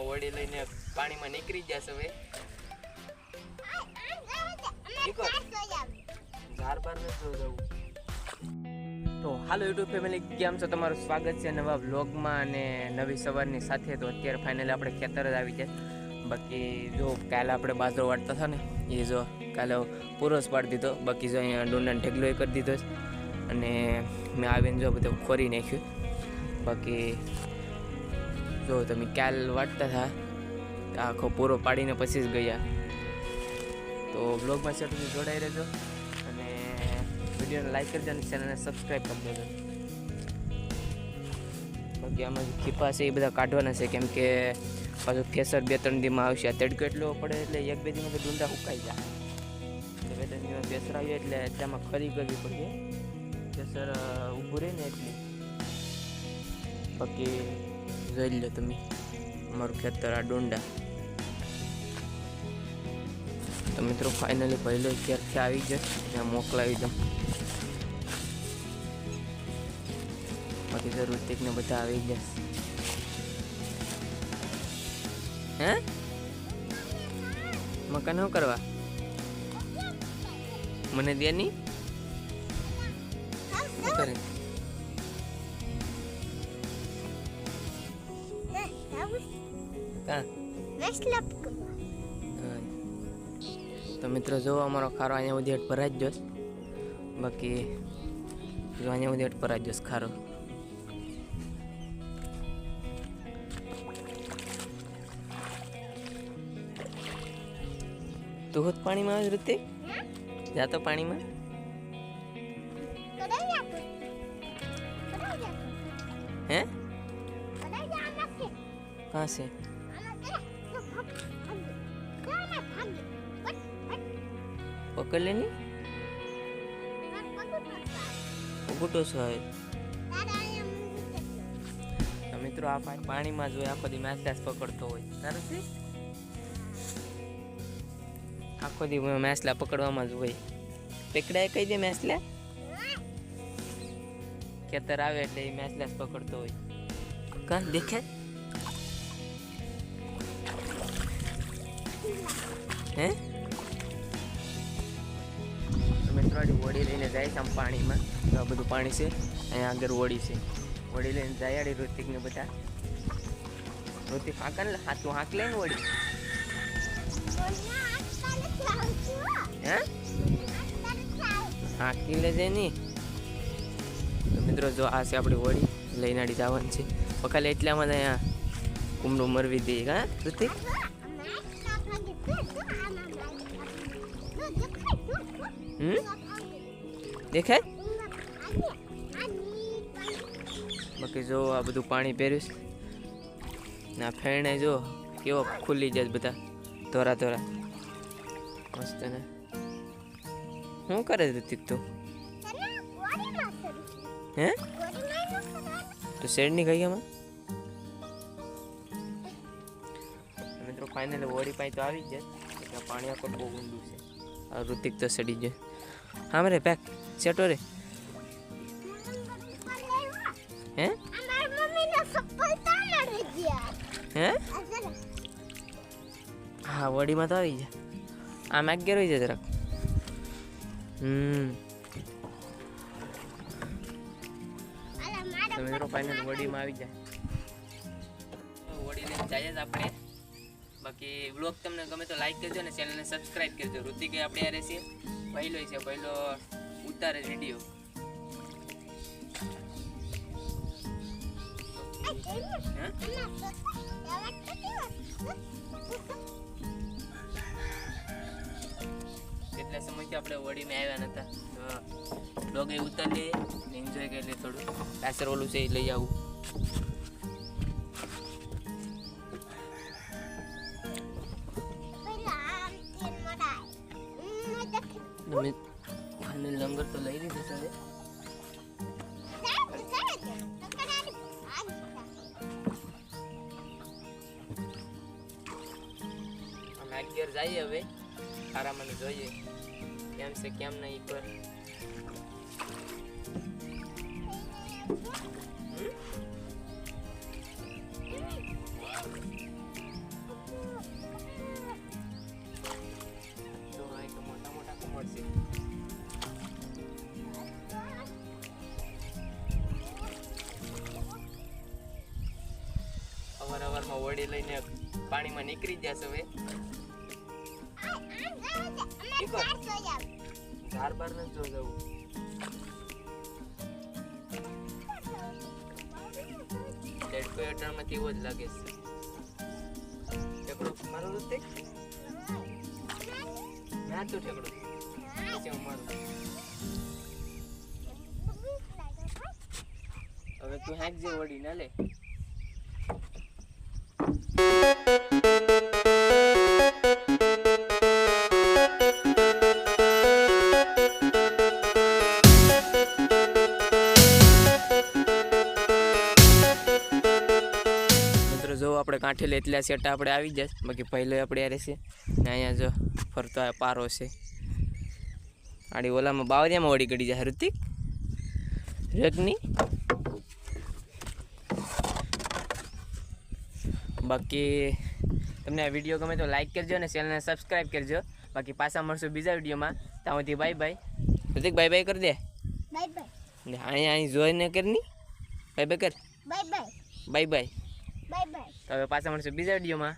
આમાં વડી લઈને પાણીમાં નીકળી જશે હવે. તો હાલો યુટ્યુબ ફેમિલી કેમ છો? તમારું સ્વાગત છે નવા વ્લોગમાં અને નવી સવારની સાથે. તો અત્યારે ફાઇનલી આપણે ખેતર જ આવી જાય બાકી જો કાલે આપણે બાજરો વાટતા હતા ને, એ જો કાલે પૂરો જ પાડી દીધો. બાકી જો અહીંયા ડુંડાને ઢેગલો એ કરી દીધો અને મેં આવીને જો બધું ખોરી નાખ્યું. બાકી જો તમે ક્યાલ વાટતા હતા? આખો પૂરો પાડીને પછી જ ગયા. તો બ્લોગમાં છે તમે જોડાઈ રહેજો અને વિડીયોને લાઈક કરજો અને ચેનલને સબસ્ક્રાઈબ કરી દેજો. બાકી આમાં ખીપા છે એ બધા કાઢવાના છે, કેમ કે પાછું ફેસર બે ત્રણ દીમાં આવશે. આ તડકો એટલો પડે એટલે એક બે દીમાં ડુંડા ઉકાઈ જાય. એટલે બે ત્રણ દીમાં ફેસર એટલે તેમાં ખરી કરવી પડશે. ફેસર ઊભું રહે ને એટલે. બાકી જોઈ લો તમે. અમારું ખેતર આ ડુંડા. તો મિત્રો ફાઇનલી પહેલો ક્યારથી આવી જાય ત્યાં મોકલાવી દઉં. બાકી તો ઋતિકને બધા આવી જશે હે? મકાન શું કરવા? મને દે નહીં? કાં. તો મિત્રો જો અમારો ખારો અહીંયા સુધી હેઠ ભરાઈ જ જોશ. બાકી જો અહીંયા સુધી હેઠ ભરાઈ જોશ ખારો. તું હોત પાણીમાં આવે ઋતિક? જાતો પાણીમાં? હે? કાં છે પકડ લે ની ઉગુટો છે મિત્રો, આ પાણીમાં જોઈએ આખો દી મેસલાસ પકડતો હોય. તારું આખો દી મેસલા પકડવામાં જ હોય. પકડાય કહી દે મેસલા ખેતર આવે એટલે એ જ પકડતો હોય. કા દેખે હે? મિત્રો હોડી લઈને જાય છે આમ પાણીમાં. તો આ બધું પાણી છે, અહીંયા આગળ હોડી છે. હોડી લઈને જાય આડી ઋતિકને બધા. ઋતિક હાંકા ને હાથું હાંક લે ને હોડી હાંકી લેજે નહીં તો મિત્રો જો આ છે આપણી હોડી લઈને આડી જવાની છે. પખાલે એટલામાં જ અહીંયા કુમડું મરવી દઈએ હા, ઋતિક? હમ? દેખાય? બાકી જો આ બધું પાણી પહેર્યું છે. ને આ ફેરણે જો કેવો ખુલ્લી જાય બધા. ધોરા ધોરા. મસ્ત ને. શું કરે ઋતિક તું? હે? તો શેડની ગઈ એમાં મિત્રો ફાઇનલ વોડી પાઈ તો આવી જ જાય. પાણી આખું બહુ ઊંડું છે. આ ઋતિક તો સડી જાય હા રે પેક સેટો રે. હે? હે? હા વડીમાં તો આવી જાય આમ ગેર હોય જાય જરાક. હમ. તો મિત્રો ફાઇનલ વડીમાં આવી જાય વડીને જાય જ આપણે. બાકી વ્લોગ તમને ગમે તો લાઈક કરજો અને ચેનલને સબસ્ક્રાઇબ કરજો. ઋતિકે આપણે આ છે પહેલો છે, પહેલો ઉતારે રેડિયો. કેટલા સમયથી આપણે વડીમાં આવ્યા નતા? તો ઉતારી લઈએ એન્જોય કરી લઈએ થોડું. પાછળ ઓલું છે એ લઈ આવું. ફાઇનલ લંગર તો લઈ લીધું છે અમે અગિયાર જઈએ હવે. સારા મને જોઈએ. કેમ છે, કેમ નહીં પર? વડી લઈને પાણીમાં નીકળી જશે હવે. ધાર બાર ન જો જવું. દેડકો અટાણમાં એવો જ લાગે છે. ઠેકડો મારો ઋતિક ના તું ઠેકડો. પછી હું મારું. હવે તું હાંક જે વળી ના લે. આપણે કાંઠે એટલા સેટા આપણે આવી જાય. બાકી પહેલો આપણે યારે છે. ને અહીંયા જો ફરતો પારો છે. આડી ઓલામાં બાવરિયામાં વળી ગડી જાય ઋતિક રગની બાકી તમને આ વીડિયો ગમે તો લાઈક કરજો અને ચેનલને સબસ્ક્રાઈબ કરજો. બાકી પાછા મળશું બીજા વિડીયોમાં. ત્યાં સુધી bye bye Hrithik bye bye કરી દે. બાય બાય અહીંયા અહીં જોઈને કરની? બાય બાય કર. Bye bye bye bye bye bye હવે પાછા મળશું બીજા વિડીયોમાં.